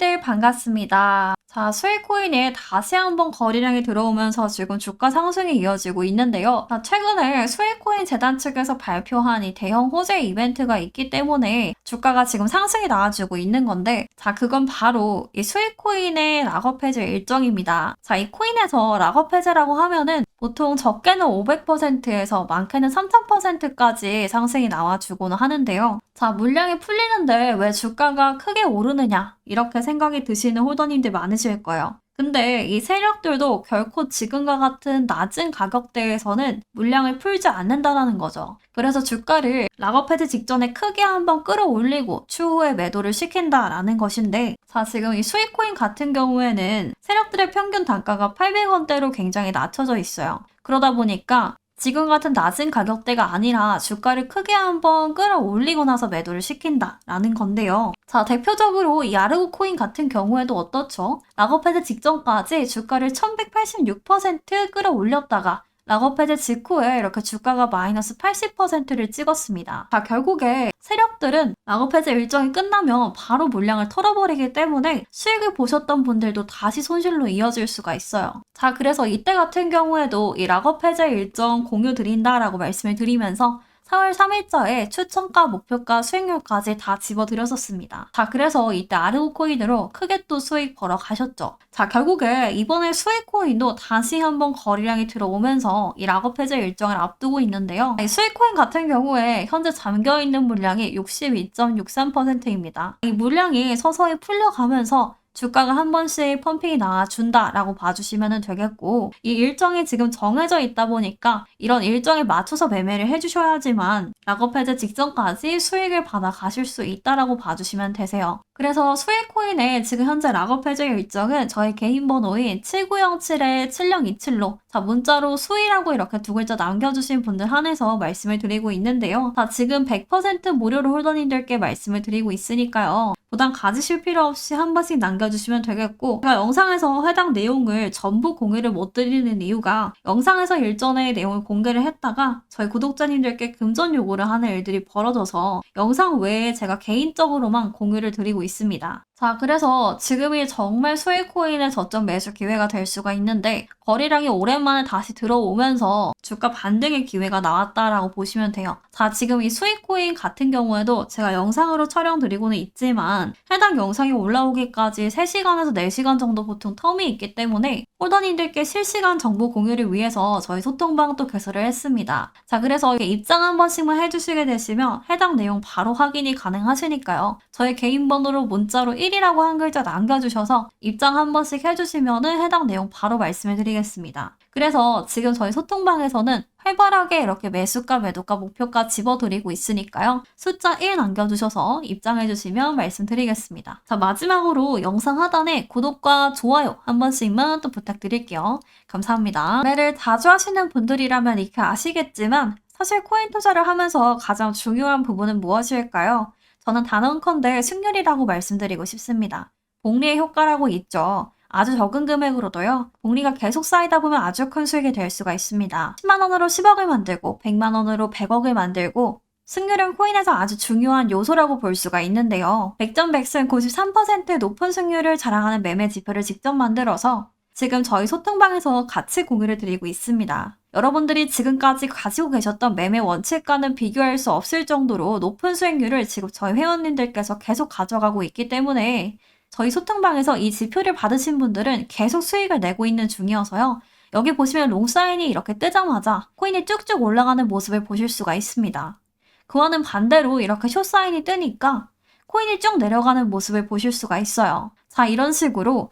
호더님들 반갑습니다. 자, 수익코인에 다시 한번 거래량이 들어오면서 지금 주가 상승이 이어지고 있는데요. 자, 최근에 수익코인 재단 측에서 발표한 이 대형 호재 이벤트가 있기 때문에 주가가 지금 상승이 나와주고 있는 건데, 자, 그건 바로 이 수익코인의 락업 해제 일정입니다. 자, 이 코인에서 락업 해제라고 하면은 보통 적게는 500%에서 많게는 3000%까지 상승이 나와주고는 하는데요. 자, 물량이 풀리는데 왜 주가가 크게 오르느냐? 이렇게 생각이 드시는 홀더님들 많으실 거예요. 근데 이 세력들도 결코 지금과 같은 낮은 가격대에서는 물량을 풀지 않는다라는 거죠. 그래서 주가를 락업헤드 직전에 크게 한번 끌어올리고 추후에 매도를 시킨다라는 것인데 자 지금 이 수익코인 같은 경우에는 세력들의 평균 단가가 800원대로 굉장히 낮춰져 있어요. 그러다 보니까 지금 같은 낮은 가격대가 아니라 주가를 크게 한번 끌어올리고 나서 매도를 시킨다라는 건데요. 자, 대표적으로 이 아르고 코인 같은 경우에도 어떻죠? 락업헤드 직전까지 주가를 1186% 끌어올렸다가 락업 해제 직후에 이렇게 주가가 마이너스 80%를 찍었습니다. 자, 결국에 세력들은 락업 해제 일정이 끝나면 바로 물량을 털어버리기 때문에 수익을 보셨던 분들도 다시 손실로 이어질 수가 있어요. 자, 그래서 이때 같은 경우에도 이 락업 해제 일정 공유 드린다라고 말씀을 드리면서 4월 3일자에 추천가, 목표가, 수익률까지 다 집어드렸었습니다. 자, 그래서 이때 아르고 코인으로 크게 또 수익 벌어 가셨죠. 자, 결국에 이번에 수익 코인도 다시 한번 거래량이 들어오면서 이 락업 해제 일정을 앞두고 있는데요. 이 수익 코인 같은 경우에 현재 잠겨 있는 물량이 62.63%입니다. 이 물량이 서서히 풀려가면서 주가가 한 번씩 펌핑이 나와준다라고 봐주시면 되겠고 이 일정이 지금 정해져 있다 보니까 이런 일정에 맞춰서 매매를 해주셔야지만 락업 해제 직전까지 수익을 받아 가실 수 있다라고 봐주시면 되세요. 그래서 수익 코인의 지금 현재 락업 해제 일정은 저희 개인 번호인 7907-7027로 자 문자로 수익이라고 이렇게 두 글자 남겨주신 분들 한해서 말씀을 드리고 있는데요. 자 지금 100% 무료로 홀더님들께 말씀을 드리고 있으니까요. 부담 가지실 필요 없이 한 번씩 남겨주시면 되겠고 제가 영상에서 해당 내용을 전부 공유를 못 드리는 이유가 영상에서 일전에 내용을 공개를 했다가 저희 구독자님들께 금전 요구를 하는 일들이 벌어져서 영상 외에 제가 개인적으로만 공유를 드리고 있습니다. 자, 그래서 지금이 정말 수익 코인의 저점 매수 기회가 될 수가 있는데 거래량이 오랜만에 다시 들어오면서 주가 반등의 기회가 나왔다라고 보시면 돼요. 자, 지금 이 수익 코인 같은 경우에도 제가 영상으로 촬영 드리고는 있지만 해당 영상이 올라오기까지 3시간에서 4시간 정도 보통 텀이 있기 때문에 홀더님들께 실시간 정보 공유를 위해서 저희 소통방 또 개설을 했습니다. 자, 그래서 입장 한 번씩만 해주시게 되시면 해당 내용 바로 확인이 가능하시니까요. 저희 개인 번호로 문자로 1 이라고 한 글자 남겨주셔서 입장 한 번씩 해주시면 해당 내용 바로 말씀을 드리겠습니다. 그래서 지금 저희 소통방에서는 활발하게 이렇게 매수가, 매도가, 목표가 집어드리고 있으니까요. 숫자 1 남겨주셔서 입장해주시면 말씀드리겠습니다. 자, 마지막으로 영상 하단에 구독과 좋아요 한 번씩만 또 부탁드릴게요. 감사합니다. 매를 자주 하시는 분들이라면 이렇게 아시겠지만 사실 코인 투자를 하면서 가장 중요한 부분은 무엇일까요? 저는 단언컨대 승률이라고 말씀드리고 싶습니다. 복리의 효과라고 있죠. 아주 적은 금액으로도요. 복리가 계속 쌓이다 보면 아주 큰 수익이 될 수가 있습니다. 10만 원으로 10억을 만들고 100만 원으로 100억을 만들고 승률은 코인에서 아주 중요한 요소라고 볼 수가 있는데요. 100점 100승 93%의 높은 승률을 자랑하는 매매 지표를 직접 만들어서 지금 저희 소통방에서 같이 공유를 드리고 있습니다. 여러분들이 지금까지 가지고 계셨던 매매 원칙과는 비교할 수 없을 정도로 높은 수익률을 지금 저희 회원님들께서 계속 가져가고 있기 때문에 저희 소통방에서 이 지표를 받으신 분들은 계속 수익을 내고 있는 중이어서요. 여기 보시면 롱사인이 이렇게 뜨자마자 코인이 쭉쭉 올라가는 모습을 보실 수가 있습니다. 그와는 반대로 이렇게 숏사인이 뜨니까 코인이 쭉 내려가는 모습을 보실 수가 있어요. 자, 이런 식으로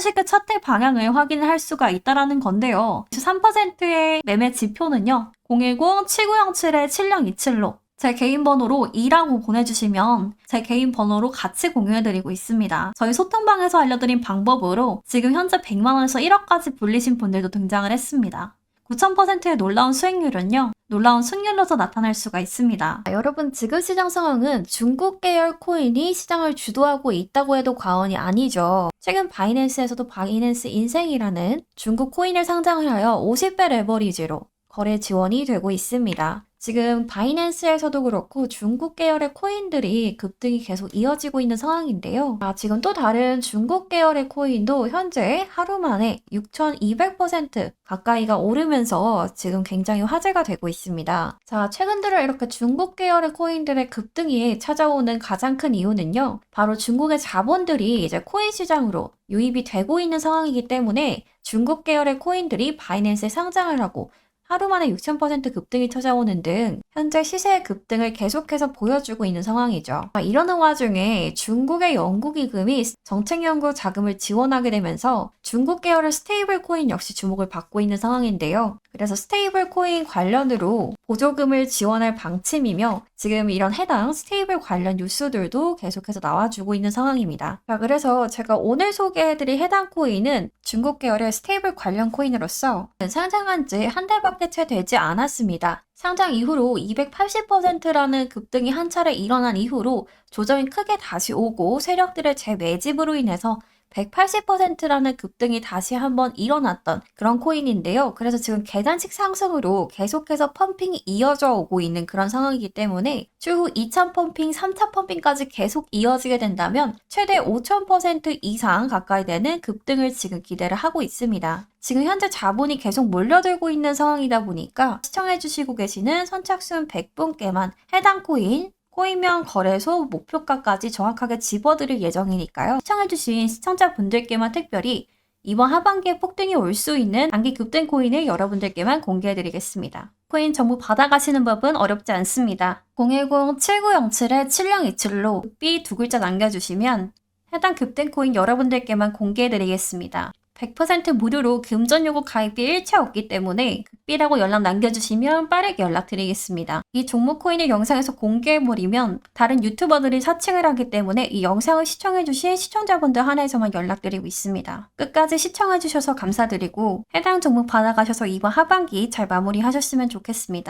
쉽게 차트 방향을 확인할 수가 있다라는 건데요. 3%의 매매 지표는요. 010-7907-7027로 제 개인 번호로 2라고 보내주시면 제 개인 번호로 같이 공유해드리고 있습니다. 저희 소통방에서 알려드린 방법으로 지금 현재 100만원에서 1억까지 불리신 분들도 등장을 했습니다. 9,000%의 놀라운 수익률은요, 놀라운 승률로서 나타날 수가 있습니다. 여러분, 지금 시장 상황은 중국 계열 코인이 시장을 주도하고 있다고 해도 과언이 아니죠. 최근 바이낸스에서도 바이낸스 인생이라는 중국 코인을 상장을 하여 50배 레버리지로 거래 지원이 되고 있습니다. 지금 바이낸스에서도 그렇고 중국 계열의 코인들이 급등이 계속 이어지고 있는 상황인데요. 아, 지금 또 다른 중국 계열의 코인도 현재 하루 만에 6,200% 가까이가 오르면서 지금 굉장히 화제가 되고 있습니다. 자, 최근 들어 이렇게 중국 계열의 코인들의 급등이 찾아오는 가장 큰 이유는요. 바로 중국의 자본들이 이제 코인 시장으로 유입이 되고 있는 상황이기 때문에 중국 계열의 코인들이 바이낸스에 상장을 하고 하루 만에 6,000% 급등이 찾아오는 등 현재 시세의 급등을 계속해서 보여주고 있는 상황이죠. 아, 이러는 와중에 중국의 연구기금이 정책연구 자금을 지원하게 되면서 중국 계열의 스테이블 코인 역시 주목을 받고 있는 상황인데요. 그래서 스테이블 코인 관련으로 보조금을 지원할 방침이며 지금 이런 해당 스테이블 관련 뉴스들도 계속해서 나와주고 있는 상황입니다. 자, 그래서 제가 오늘 소개해드릴 해당 코인은 중국 계열의 스테이블 관련 코인으로서 상장한 지 한 달밖에 채 되지 않았습니다. 상장 이후로 280%라는 급등이 한 차례 일어난 이후로 조정이 크게 다시 오고 세력들의 재매집으로 인해서 180%라는 급등이 다시 한번 일어났던 그런 코인인데요. 그래서 지금 계단식 상승으로 계속해서 펌핑이 이어져 오고 있는 그런 상황이기 때문에 추후 2차 펌핑, 3차 펌핑까지 계속 이어지게 된다면 최대 5,000% 이상 가까이 되는 급등을 지금 기대를 하고 있습니다. 지금 현재 자본이 계속 몰려들고 있는 상황이다 보니까 시청해주시고 계시는 선착순 100분께만 해당 코인 코인명 거래소 목표가까지 정확하게 집어드릴 예정이니까요. 시청해주신 시청자분들께만 특별히 이번 하반기에 폭등이 올 수 있는 단기 급등 코인을 여러분들께만 공개해드리겠습니다. 코인 정보 받아가시는 법은 어렵지 않습니다. 010-7907-7027로 B 두 글자 남겨주시면 해당 급등 코인 여러분들께만 공개해드리겠습니다. 100% 무료로 금전 요구 가입비 일체 없기 때문에 급비라고 연락 남겨주시면 빠르게 연락드리겠습니다. 이 종목 코인을 영상에서 공개해버리면 다른 유튜버들이 사칭을 하기 때문에 이 영상을 시청해주신 시청자분들 한해서만 연락드리고 있습니다. 끝까지 시청해주셔서 감사드리고 해당 종목 받아가셔서 이번 하반기 잘 마무리하셨으면 좋겠습니다.